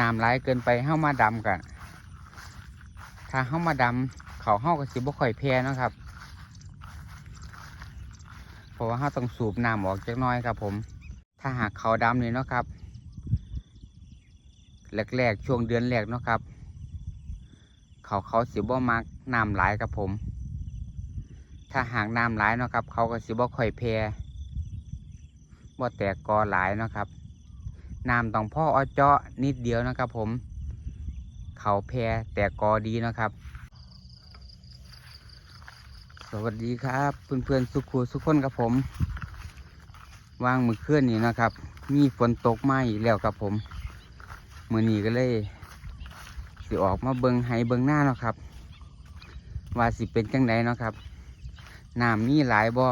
น้ำไหลเกินไปเฮ้ามาดำกะถ้าเฮ้ามาดำเขาเฮ้าก็สิบ่ค่อยแพ้นะครับเพราะว่าเฮ้าต้องสูบน้ำออกจักน้อยครับ ผม ถ้าหากเขาดำนี่เนาะครับแรกๆช่วงเดือนแรกเนาะครับ เขาเขาสิบ่มักน้ำไหลครับผม ถ้าหากน้ำไหลเนาะครับ เขาก็สิบ่ค่อยแพ้บ่แตกกอหลายเนาะครับ น้ำต้องพ่ออ้อเจาะนิดเดียวนะครับผม เขาแพรแต่กอดีนะครับ สวัสดีครับ เพื่อนๆสุขุสุขคนครับผม วางมือเคลื่อนนี่นะครับ มีฝนตกมาอีกแล้วครับผมมือนี้ก็เลยสิออกมาเบิงให้เบิงหน้าเนาะครับ ว่าสิเป็นจังไดเนาะครับน้ำมีหลายบอ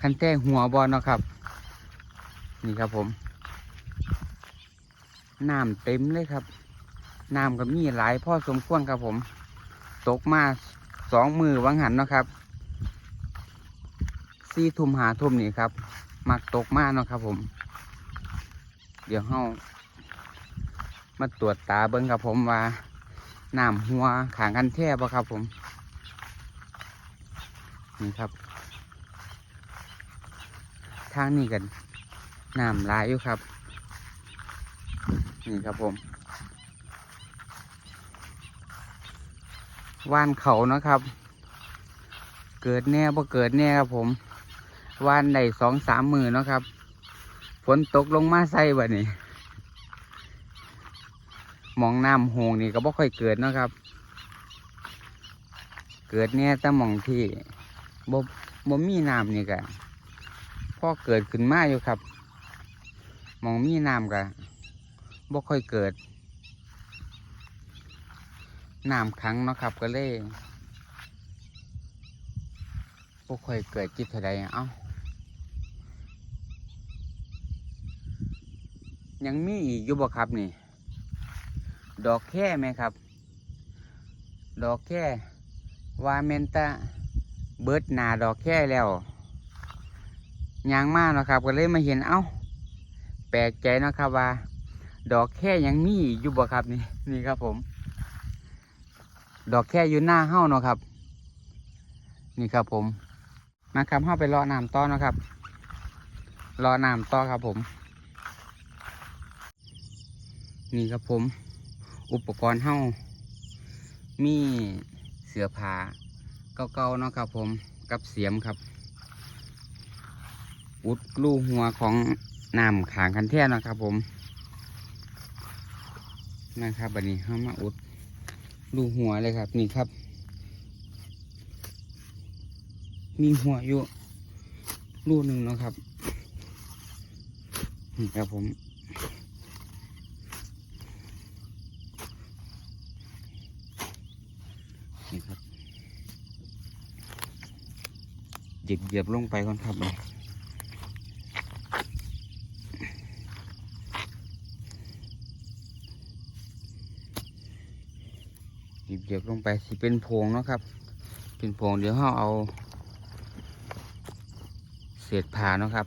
คันแท้หัวบอเนาะครับ นี่ครับผม น้ำเต็มเลยครับน้ำก็มีหลายพ่อสมควรครับผม ตกมาสองมือวังหันเนาะครับสี่ทุ่มหาทุ่มนี่ครับมักตกมากเนาะครับผม เดี๋ยวเฮามาตรวจตาเบิ้งครับผมว่าน้ำหัวขางกันแท่บ่ครับผม นี่ครับ ทางนี้กันน้ำหลายอยู่ครับ นี่ครับผมว่านเขานะครับ เกิดแน่บ่เกิดแน่ครับผมว่านได้สองสามมือเนาะครับฝนตกลงมาใส่บ่นี่มองน้ำหงนี่ก็บ่ค่อยเกิดเนาะครับ เกิดแน่แต่มองที่บ่บ่มีน้ำนี่ก็พอเกิดขึ้นมาอยู่ครับมองมีน้ำก็ บ่ค่อยเกิดน้ำขังเนาะครับก็เลยบ่ค่อยเกิดจิตเท่าใดเอ้ายังมีอีกอยู่บ่ครับนี่ ดอกแค่ไหมครับ ดอกแค่วาเมนตาเบิดหนาดอกแค่แล้วยางมากนะครับ ก็เลยมาเห็นเอ้า แปลกใจนะครับว่า ดอกแค่ยังมีอยู่บ่ครับนี่นี่ครับผม ดอกแค่อยู่หน้าเฮ้าเนาะครับ นี่ครับผมมาครับเฮ้าไปรอน้ำต่อเนาะครับ รอน้ำต่อครับผม นี่ครับผม อุปกรณ์เฮ้ามีเสือผาเก่าๆเนาะครับผมกับเสียมครับ อุดรูหัวของน้ำขางคันแท่นะครับผม นะครับบันนี้เข้ามาอุดรูหัวเลยครับนี่ครับ มีหัวอยู่รูหนึ่งนะครับนี่ครับผมนี่ครับเหยียบเหยียบลงไปก่อนครับเลย หยิบเหยียบลงไปสิเป็นโพงเนาะครับ เป็นโพงเดี๋ยวเราเอา เศษผ้าเนาะครับ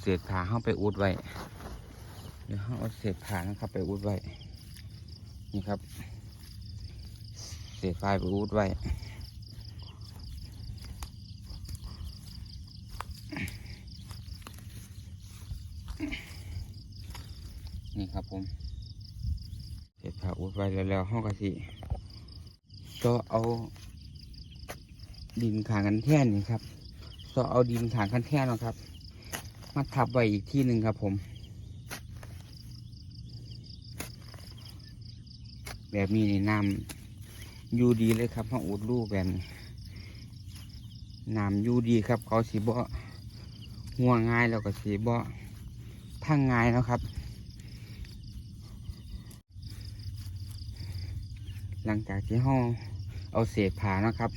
เศษผ้าเข้าไปอุดไว้ เดี๋ยวเราเอาเศษผ้านะครับ ไปอุดไว้ นี่ครับ เศษผ้าไปอุดไว้นี่ครับผม อุดไว้แล้วห้องกะสิก็เอา ดินขางกันแท่นนี่ครับก็เอาดินขางกันแท่นนะครับ มาทับไว้อีกที่หนึ่งครับผม แบบนี้นี่น้ำอยูดีเลยครับห้องอุดรูแบบนี้น้ำอยูดีครับ เขาสีบ่ห่วงง่ายแล้วก็สีบ่พังง่ายนะครับ หลังจากที่เราเอาเศษผานะครับ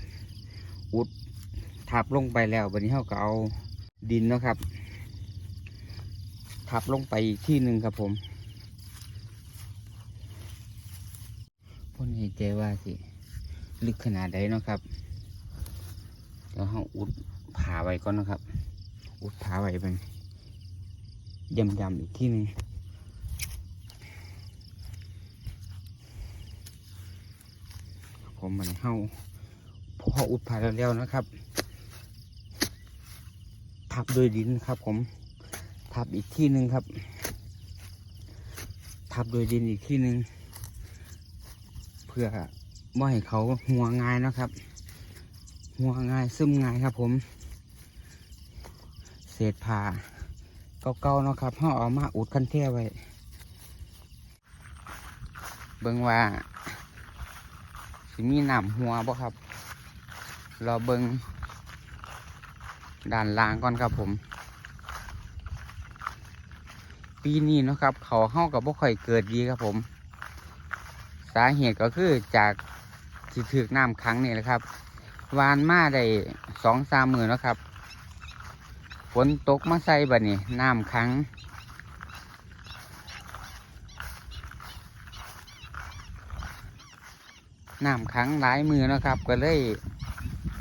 อุดทับลงไปแล้ววันนี้เราก็เอาดินนะครับ ทับลงไปอีกที่หนึ่งครับผมพ่นให้ใจว่าสิ ลึกขนาดใดเนาะครับเดี๋ยวเราอุดผาไว้ก่อนนะครับ อุดผาไว้เป็นยำๆอีกที่หนึ่ง ผมมันเฮาพออุดผ่านแล้วนะครับ ทับด้วยดินครับผม ทับอีกที่หนึ่งครับ ทับโดวยดินอีกที่หนึ่งเพื่อไม่ให้เขาหัวง่ายนะครับ หัวง่ายซึมง่ายครับ ผม เศษผ้าเก่าๆเนาะครับห่อเอามาอุดคันแท้ไว้ เบิ่งว่า สิมีน้ำหัวบ่ครับ รอเบิงด้านล่างก่อนครับผม ปีนี้นะครับ เขาเข้ากับบ่ค่อยเกิดดีครับผม สาเหตุก็คือจากที่ถึกน้ำขังนี่แหละครับ วานมาได้สองสามมือแล้วครับ ฝนตกมาใส่บัดนี้น้ำขัง น้ำขังหลายมือนะครับ ก็เลย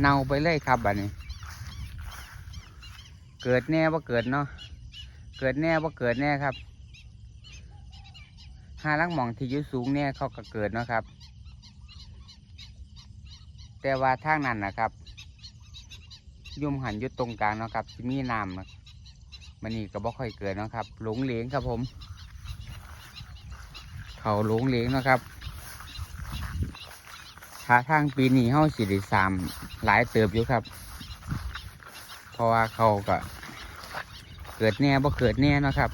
เน่าไปเลยครับบัดนี้ เกิดแน่ว่าเกิดเนาะเกิดแน่ว่าเกิดแน่ครับห้าลังหมองที่ยุสูงแน่เขาก็เกิดเนาะครับ แต่ว่าทางนั้นนะครับ ยุ่มหันยุดตรงกลางเนาะครับที่มีน้ำนะมันนี่ก็บ่ค่อยเกิดเนาะครับ หลงเหลงครับผม เขาหลงเหลงเนาะครับ ท่าทางปีนี้เฮาสิได้สามหลายเติบอยู่ครับ เพราะว่าเขาก็เกิดแน่บ่เกิดแน่นะครับ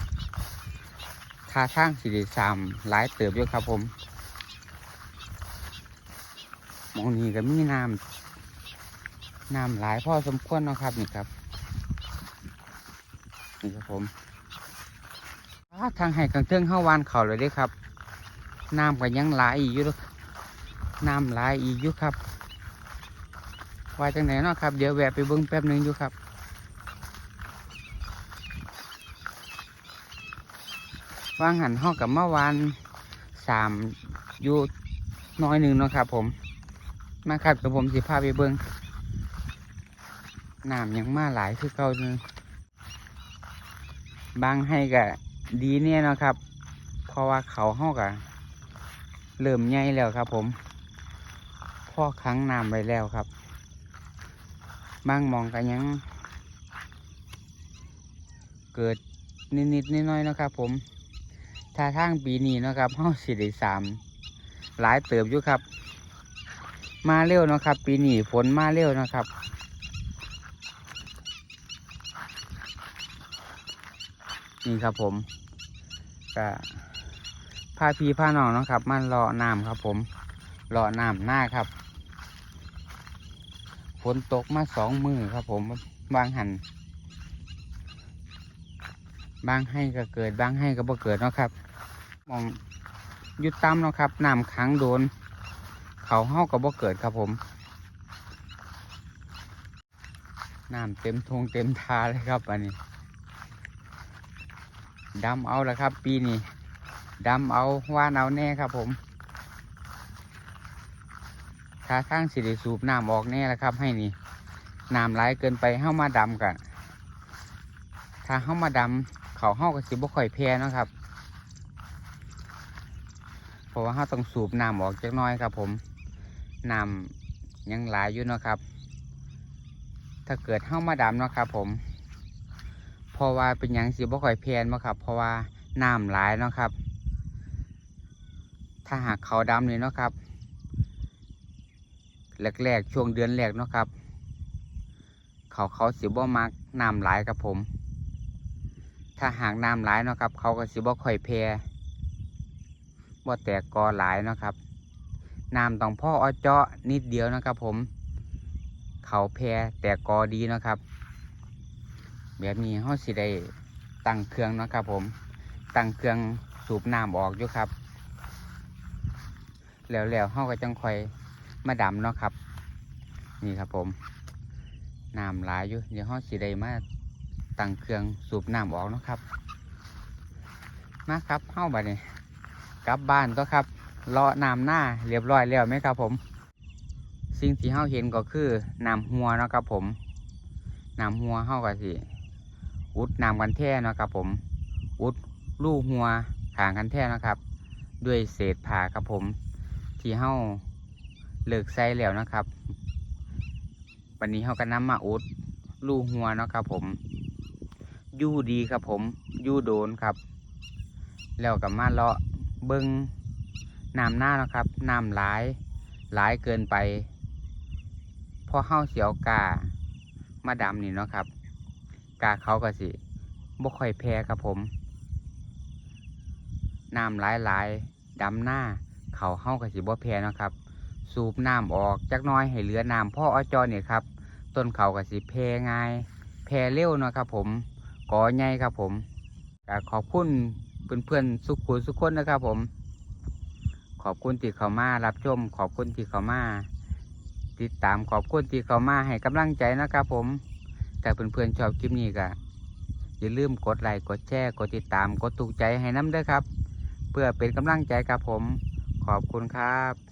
ท่าทางสิได้สามหลายเติบอยู่ครับผมมองนี้ก็มีน้ำน้ำหลายพอสมควรนะครับนี่ครับนี่ครับผมอ้าทางให้กลางเทิงเข้าวานเขาเลยด้ครับน้ำก็ยังหลายอยู่ น้ำหลายอีกอยู่ครับว่าจังไหนเนาะครับ เดี๋ยวแวะไปเบิ้งแป๊บหนึงอยู่ครับวางหันห้องกับเมื่อวานสามอยู่น้อยหนึ่งเนาะครับ ผมมาครับกับผมสิพาไปเบิ้งน้ำยังมาหลายคือเก่าเลยบางให้กะดีเนี่ยเนาะครับ เพราะว่าเขาห้องกะเริ่มใหญ่แล้วครับผม พ่อค้างน้ำไปแล้วครับ บางมองกันยัง เกิดนิดๆน้อยๆนะครับ ผมถ้าทางปีนี้นะครับเฮาสิได้สามหลายเติบอยู่ครับ มาเร็วนะครับ ปีนี้ฝนมาเร็วนะครับนี่ครับผมก็พาพี่พาน้องนะครับมารอน้ำครับ ผมรอน้ำหน้าครับ ฝนตกมาสองมือครับผมบางหัน บางให้ก็เกิด บางให้ก็บ่เกิดเนาะครับ มองยุดตามเนาะครับน้ำขังโดน เขาเฮาก็บ่เกิดครับผมน้ำเต็มทงเต็มทาเลยครับอันนี้ดำเอาละครับ ปีนี้ดำเอาว่านเอาแน่ครับผมาทางสิได้สูบน้ำออกแน่ละครับ ให้นี่น้ำไหลเกินไปเฮ้ามาดำกันถ้าเฮ้ามาดำเขาเฮ้าก็สิบ่ค่อยแพ้นะครับเพราะว่าเราต้องสูบน้ำออกจักน้อยครับ ผมน้ำยังหลายอยู่นะครับ ถ้าเกิดเข้ามาดำนะครับ ผมเพราะว่าเป็นยังสิบ่ค่อยแพนนะครับ เพราะว่าน้ำหลายนะครับ ถ้าหากเขาดำเลยนะครับ แรกๆช่วงเดือนแรกเนาะครับ เขาเขาสิบ่มักน้ำหลายครับผม ถ้าหากน้ำหลายเนาะครับ เขาก็สิบ่ค่อยแพรบ่แตกกอหลายเนาะครับน้ำต้องพ่ออเจาะนิดเดียวนะครับผม เขาแพรแตกกอดีเนาะครับ แบบนี้เขาสิได้ตั้งเครื่องเนาะครับผม ตั้งเครื่องสูบน้ำออกอยู่ครับ แล้วๆเขาก็จังคอย มาดำเนาะครับ นี่ครับผมน้ำหลายอยู่เดี๋ยวเขาสิได้มาตั้งเครื่องสูบน้ำออกเนาะครับ มาครับเข้าบัดนี้กลับบ้านก็ครับเลาะน้ำหน้าเรียบร้อยแล้วไหมครับผม สิ่งที่เฮาเห็นก็คือน้ำหัวเนาะครับผมน้ำหัวเฮาก็สิอุดน้ำกันแท่เนาะครับผม อุดลูกหัวขางกันแท่เนาะครับ ด้วยเศษผ้าครับผม ที่เฮา เลิกใส่แล้วนะครับ วันนี้เขาก็นำมาอุดรูหัวเนาะครับ ผมยู่ดีครับผมยู่โดนครับ แล้วก็มาเลาะเบิงน้ำหน้านะครับน้ำหลายหลายเกินไป พอเฮาเสียวกามาดำนี่เนาะครับ กาเขาก็สิบ่ค่อยแพ้ครับผมน้ำหลายหลายดำหน้าเขาเฮาก็สิบ่แพ้เนาะครับ สูบน้ำออกจักน้อยให้เหลือน้ำพ่ออจอเนี่ยครับ ต้นเขาก็สิแพง่ายแพเร็วเนาะครับ ผมกอใหญ่ครับผมขอบคุณเพื่อนๆสุขุสุขคนนะครับ ผม ขอบคุณที่เขามารับชม ขอบคุณที่เขามาติดตามขอบคุณที่เขามาให้กำลังใจนะครับ ผมแต่เพื่อนๆชอบคลิปนี้ก็อย่าลืมกดไลค์กดแชร์กดติดตามกดถูกใจให้น้ำด้วยครับ เพื่อเป็นกำลังใจครับผม ขอบคุณครับ